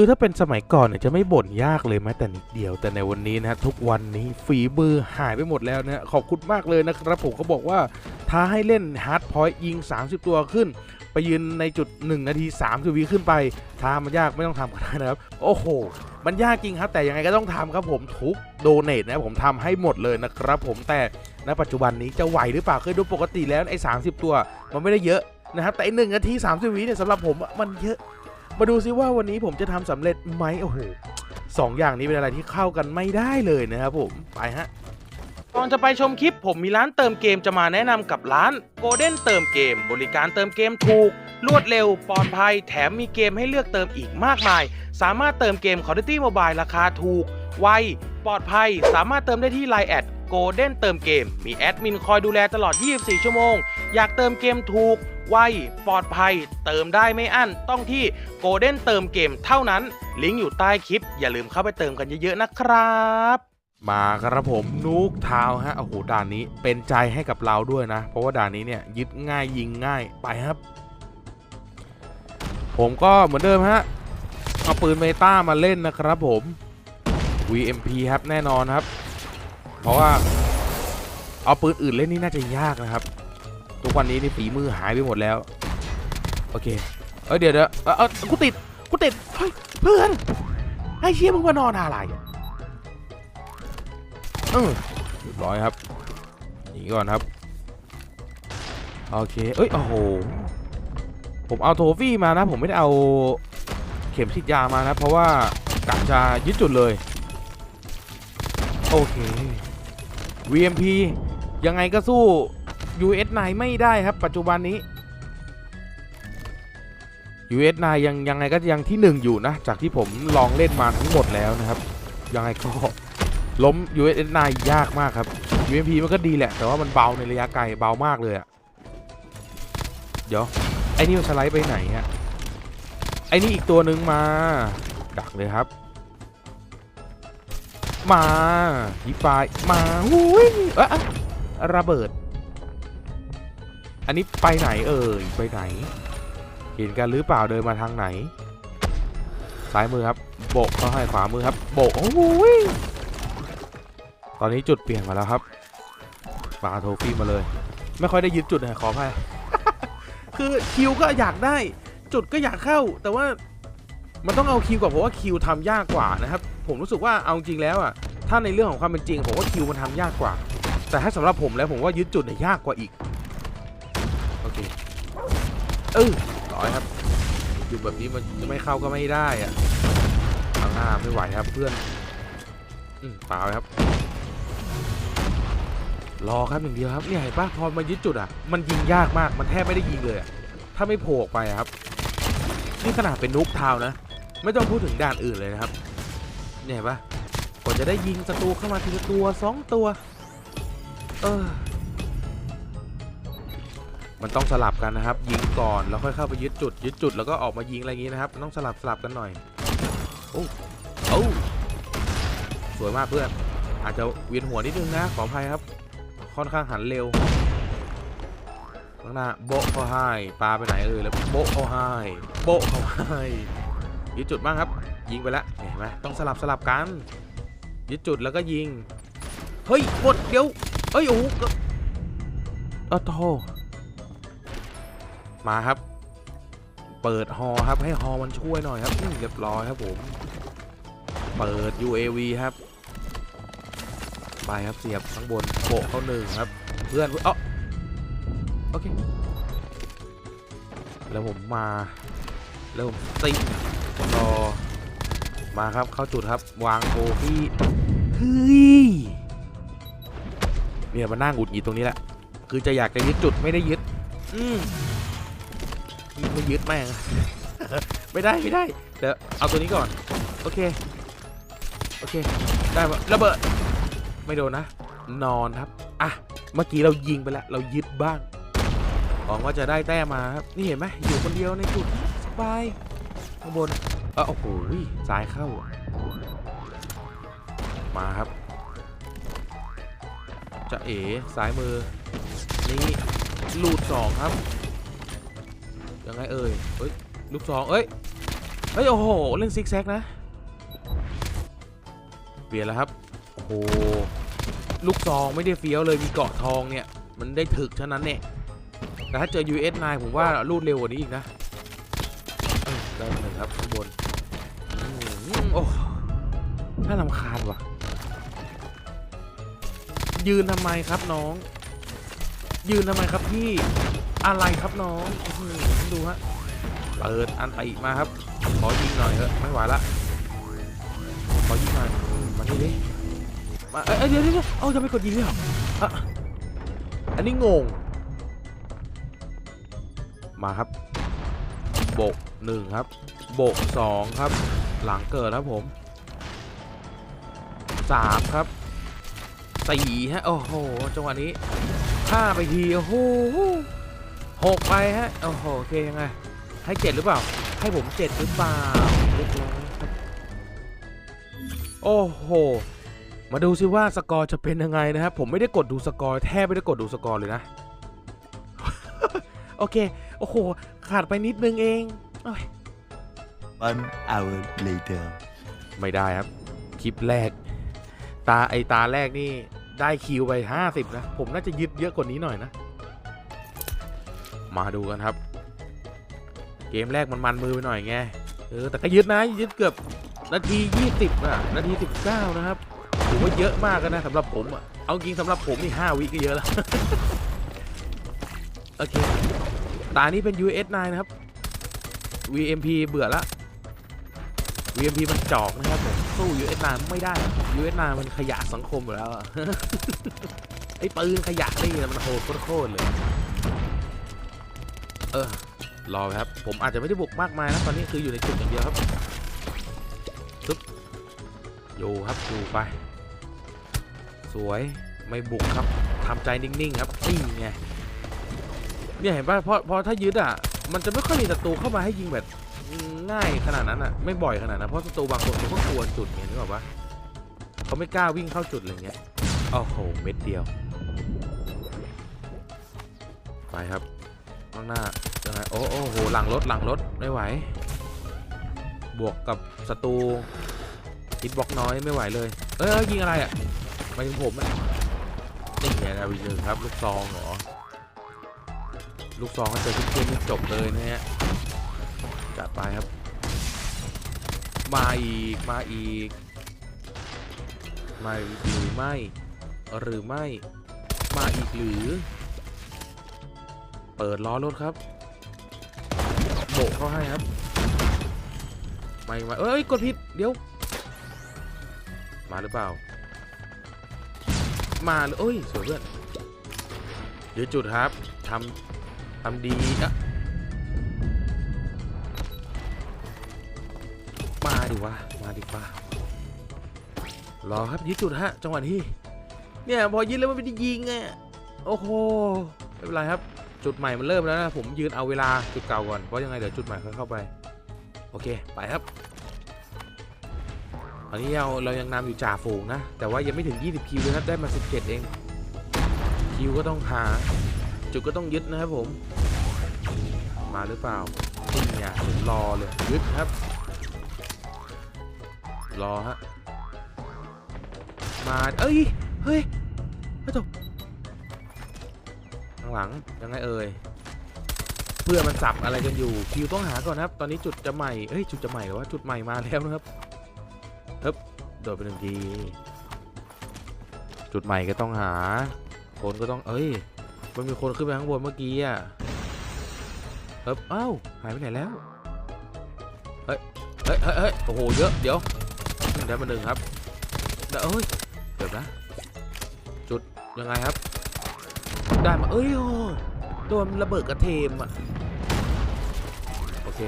คือถ้าเป็นสมัยก่อนเนี่ยจะไม่บ่นยากเลยแม้แต่นิดเดียว แต่ในวันนี้นะทุกวันนี้ฝีมือหายไปหมดแล้วนะขอบคุณมากเลยนะครับผมเขาบอกว่าท้าให้เล่นฮาร์ดพอยต์ยิง 30 ตัวขึ้น ไปยืนในจุด 1 นาที30วิขึ้นไปท้ามันยากไม่ต้องทำก็ได้นะครับ โอ้โห มันยากจริงครับ แต่ยังไงก็ต้องทำครับผมทุกโดเนทนะผมทำให้หมดเลยนะครับผมแต่ณปัจจุบันนี้จะไหวหรือเปล่าเคยดูปกติแล้วไอ้30 ตัว มันไม่ได้เยอะนะครับแต่ไอ้หนึ่งนาที30วิเนี่ยสำหรับผมอะมันเยอะ มาดูซิว่าวันนี้ผมจะทำสำเร็จไหมโอ้โหสองอย่างนี้เป็นอะไรที่เข้ากันไม่ได้เลยนะครับผมไปฮะก่อนจะไปชมคลิปผมมีร้านเติมเกมจะมาแนะนำกับร้าน Golden เติมเกม บริการเติมเกมถูก รวดเร็วปลอดภัย แถมมีเกมให้เลือกเติมอีกมากมาย สามารถเติมเกม Call of Duty Mobile ราคาถูก ไว ปลอดภัย สามารถเติมได้ที่ Line แอด Golden เติมเกม มีแอดมินคอยดูแลตลอด 24 ชั่วโมง อยากเติมเกมถูก ไวปลอดภัย เติมได้ไม่อั้นต้องที่ Golden เติมเกมเท่านั้น ลิงก์อยู่ใต้คลิป อย่าลืมเข้าไปเติมกันเยอะๆนะครับมาครับผมนูกเท้าฮะโอ้โหด่านนี้เป็นใจให้กับเราด้วยนะ เพราะว่าด่านนี้เนี่ยยึดง่ายยิงง่ายไปครับ ผมก็เหมือนเดิมฮะเอาปืนเมตามาเล่นนะครับผม VMP ครับแน่นอนครับ เพราะว่าเอาปืนอื่นเล่นนี่น่าจะยากนะครับ ทุกวันนี้นี่ฝีมือหายไปหมดแล้ว โอเค เอ้ยเดี๋ยวเดี๋ยวเออเออกูติด กูติด เฮ้ยเพื่อน ไอ้เชี่ยมึงมานอนอะไรอะเออเรียบร้อยครับหนีก่อนครับ โอเค เอ้ย โอ้โห ผมเอาโทฟี่มานะ ผมไม่ได้เอาเข็มฉีดยามานะ เพราะว่ากะจะยึดจุดเลย โอเค VMP ยังไงก็สู้ US9 ไม่ได้ครับปัจจุบันนี้ US9 ยังยังไงก็ยังที่หนึ่งอยู่นะ จากที่ผมลองเล่นมาทั้งหมดแล้วนะครับ ยังไงก็ล้ม US9 ยากมากครับ UMP มันก็ดีแหละ แต่ว่ามันเบาในระยะไกลเบามากเลยอะเดี๋ยว ไอ้นี่มันสไลด์ไปไหนฮะไอ้นี่อีกตัวหนึ่งมา ดักเลยครับ มาฮิปายมาหุยเอะอะระเบิด อันนี้ไปไหนเอ่ยไปไหน เห็นกันหรือเปล่าเดินมาทางไหน ซ้ายมือครับ โบกเขาให้ขวามือครับ โบกโอ้โหยตอนนี้จุดเปลี่ยนมาแล้วครับปาโทฟี่มาเลย ไม่ค่อยได้ยึดจุดนะขออภัยคือคิวก็อยากได้ จุดก็อยากเข้า แต่ว่ามันต้องเอาคิวก่อนเพราะว่าคิวทำยากกว่านะครับ ผมรู้สึกว่าเอาจริงแล้วอะถ้าในเรื่องของความเป็นจริงผมว่าคิวมันทำยากกว่า แต่ถ้าสำหรับผมแล้วผมว่ายึดจุดเนี่ยยากกว่าอีก เออร้อยครับ อยู่แบบนี้มันจะไม่เข้าก็ไม่ได้อะข้างหน้าไม่ไหวครับเพื่อนอืมเปล่าครับ รอครับหนึ่างเดียวครับเนี่ยเห็นปะพอมายึดจุดอะ มันยิงยากมากมันแทบไม่ได้ยิงเลยถ้าไม่โผล่ออกไปครับ นี่ขนาดเป็นนุกทาวน์นะไม่ต้องพูดถึงด่านอื่นเลยนะครับ เนี่ยเห็นปะกว่าจะได้ยิงศัตรูเข้ามาทีละตัวสองตัว เออ มันต้องสลับกันนะครับ ยิงก่อนแล้วค่อยเข้าไปยึดจุด ยึดจุดแล้วก็ออกมายิงอะไรอย่างนี้นะครับ มันต้องสลับสลับกันหน่อยโอ้โอ้สวยมากเพื่อนอาจจะเวียนหัวนิดนึงนะขออภัยครับ ค่อนข้างหันเร็วข้างหน้าโบเขาให้ปลาไปไหนเอ่ยแล้วโบเขาให้โบเขาให้ยึดจุดบ้างครับ ยิงไปแล้วเห็นไหมต้องสลับสลับกัน ยึดจุดแล้วก็ยิง เฮ้ยหมดเดี๋ยวเอ้ยโอ้โหเกือบเอ้าโธ่ มาครับ เปิดฮอครับให้ฮอมันช่วยหน่อยครับเรียบร้อยครับผม เปิด UAV ครับ ไปครับเสียบข้างบนโปะเขาหนึ่งครับ เพื่อนเอ้าโอเค แล้วผมมา แล้วผมซิงรอมาครับเข้าจุดครับ วางโบพี่เฮ้ยเนี่ยมานั่งหงุดหงิดตรงนี้แหละ คือจะอยากจะยึดจุดไม่ได้ยึด อืม ไม่ยึดแม่ง ไม่ได้ไม่ได้ เดี๋ยวเอาตัวนี้ก่อน โอเค โอเค ได้ปะระเบิด ไม่โดนนะ นอนครับ อะ เมื่อกี้เรายิงไปแล้ว เรายึดบ้างหวังว่าจะได้แต้มมาครับ นี่เห็นไหมอยู่คนเดียวในจุดสบายข้างบนเออโอ้โหซ้ายเข้า มาครับจะเอ๋ซ้ายมือ นี่ลูดสองครับ ยังไงเอ่ยเฮ้ยลูกสองเอ้ยเฮ้ยโอ้โหเล่นซิกแซกนะเปลี่ยนแล้วครับโอ้โหลูกซองไม่ได้เฟี้ยวเลยมีเกาะทองเนี่ย มันได้ถึกเท่านั้นเนี่ยแต่ถ้าเจอ US9 ผมว่ารูดเร็วกว่านี้อีกนะเออได้หนึ่งครับข้างบนโอ้น่าลำคาญว่ะ ยืนทำไมครับน้อง ยืนทำไมครับพี่ อะไรครับน้องดูฮะเปิดอันติมาครับ ขอยิงหน่อยเถอะไม่ไหวละขอยิงหน่อยมานี่ดิมาเอ้ยเดี๋ยวเดี๋ยวเดี๋ยวเอ้าจะไม่กดยิงเลยเหรออะอันนี้งง มาครับโบกหนึ่งครับโบกสองครับ หลังเกิดครับผมสามครับสี่ฮะโอ้โหจังหวะนี้ห้าไปทีโอ้โห หกไปฮะโอ้โหโอเคยังไงให้เจ็ดหรือเปล่า ให้ผมเจ็ดหรือเปล่าเรียบร้อยครับโอ้โหมาดูซิว่าสกอร์จะเป็นยังไงนะครับผมไม่ได้กดดูสกอร์แทบไม่ได้กดดูสกอร์เลยนะโอเคโอ้โหขาดไปนิดนึงเองโอ้ย One hour later. ไม่ได้ครับ คลิปแรก ตาไอตาแรกนี่ได้คิวไป 50 นะ ผมน่าจะยึดเยอะกว่านี้หน่อยนะ มาดูกันครับ เกมแรกมันมันมือไปหน่อยไงเออแต่ก็ยึดนะยึดเกือบนาที 20อะนาที 19 นะครับถือว่าเยอะมากนะสำหรับผมอะเอาจริงสำหรับผมนี่5วิก็เยอะแล้วโอเคตานี้เป็น US9 นะครับ VMP เบื่อละ VMP มันจอกนะครับผมสู้ US9 ไม่ได้ US9 มันขยะสังคมอยู่แล้วอะไอ้ปืนขยะนี่มันโหดโคตรเลย เออรอครับ ผมอาจจะไม่ได้บุกมากมายนะตอนนี้คืออยู่ในจุดอย่างเดียวครับซึบอยู่ครับอยู่ไป สวยไม่บุกครับทำใจนิ่งๆครับนี่ไงเนี่ยเห็นป่ะเพราะเพราะถ้ายึดอะ มันจะไม่ค่อยมีศัตรูเข้ามาให้ยิงแบบง่ายขนาดนั้นอะ ไม่บ่อยขนาดนั้นเพราะศัตรูบางคนเขาก็กลัวจุดไงนึกออกปะเขาไม่กล้าวิ่งเข้าจุดอะไรเงี้ยโอ้โหเม็ดเดียว ไปครับ ข้างหน้ายังไงโอ้โอ้โหหลังรถหลังรถไม่ไหว บวกกับศัตรูฮิตบล็อกน้อยไม่ไหวเลย เอ้ยยิงอะไรอะหมาถึงผมอะนี่ไงนะวีหนึ่งครับ ลูกซองเหรอลูกซองก็เจอทุกเกมนี่จบเลยนะฮะจัดไปครับ มาอีกมาอีกมาหรือไม่ หรือไม่ มาอีกหรือ เปิดล้อรถครับโบกเข้าให้ครับ ไม่มาเอ้ย กดผิด เดี๋ยว มาหรือเปล่า มาเลยเอ้ย สวยเพื่อนเดี๋ยวจุดครับทำทำดีอะมาดิวะ มาดิป่ารอครับยึดจุดฮะ จังหวะที่เนี่ย พอยึดแล้วมันไม่ได้ยิงอะโอ้โหไม่เป็นไรครับ จุดใหม่มันเริ่มแล้วนะผมยืนเอาเวลาจุดเก่าก่อนเพราะยังไงเดี๋ยวจุดใหม่ค่อยเข้าไป โอเคไปครับตอนนี้เราเรายังนำอยู่จ่าฝูงนะ แต่ว่ายังไม่ถึง 20 คิวเลยครับได้มา 17 เอง คิวก็ต้องหา จุดก็ต้องยึดนะครับผม มาหรือเปล่านี่ไงผมรอเลยยึดครับ รอฮะมาเอ้ยเฮ้ยไม่จบางหลังยังไงเอ่ยเพื่อมันสับอะไรกันอยู่คิวต้องหาก่อนนะครับ ตอนนี้จุดจะใหม่เฮ้ยจุดจะใหม่หรือว่าจุดใหม่มาแล้วนะครับเฮ้ยโดดไปหนึ่งทีจุดใหม่ก็ต้องหา คนก็ต้องเอ้ยมันมีคนขึ้นไปข้างบนเมื่อกี้อะเฮ้ยเอ้าหายไปไหนแล้วเฮ้ยเฮ้ยเฮ้ยเฮ้ยโอ้โหเยอะเดี๋ยวได้มาหนึ่งครับเดี๋ยวเอ้ยเดี๋ยวนะจุดยังไงครับ ได้มา เอ้ยโอ้โดนระเบิดกระเทมอะ โอเค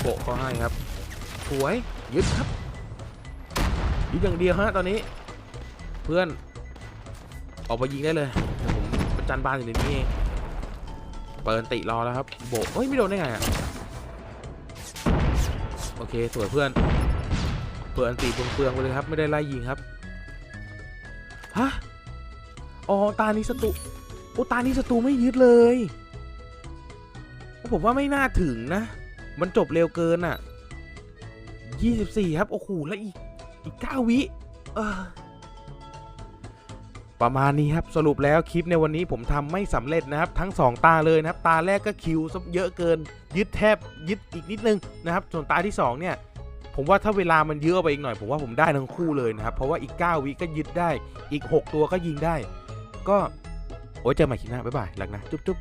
โปะเขาให้ครับสวยยึดครับยึดอย่างเดียวฮะตอนนี้ เพื่อน ออกมายิงได้เลยเดี๋ยวผมประจันบานอยู่ในนี้เองเปิดติรอแล้วครับ โบเฮ้ยไม่โดนได้ไงอะโอเคสวยเพื่อนเปิดอันตีเปลืองๆไปเลยครับ ไม่ได้ไล่ยิงครับฮะอ๋อตานี้ศัตรูโอ้ตานี้ศัตรูไม่ยึดเลย ผมว่าไม่น่าถึงนะ มันจบเร็วเกินอะ 24 ครับ โอ้โห แล้วอีก อีก 9 วิประมาณนี้ครับสรุปแล้วคลิปในวันนี้ผมทำไม่สำเร็จนะครับ ทั้ง 2 ตาเลยนะครับ ตาแรกก็คิวซะเยอะเกิน ยึดแทบยึดอีกนิดนึงนะครับ ส่วนตาที่ 2 เนี่ย ผมว่าถ้าเวลามันเยอะไปอีกหน่อย ผมว่าผมได้ทั้งคู่เลยนะครับ เพราะว่าอีก 9 วิก็ยึดได้ อีก 6 ตัวก็ยิงได้ ก็ โอ้ยเจอใหม่คลิปหน้าบ๊ายบายรักนะจุ๊บจุ๊บ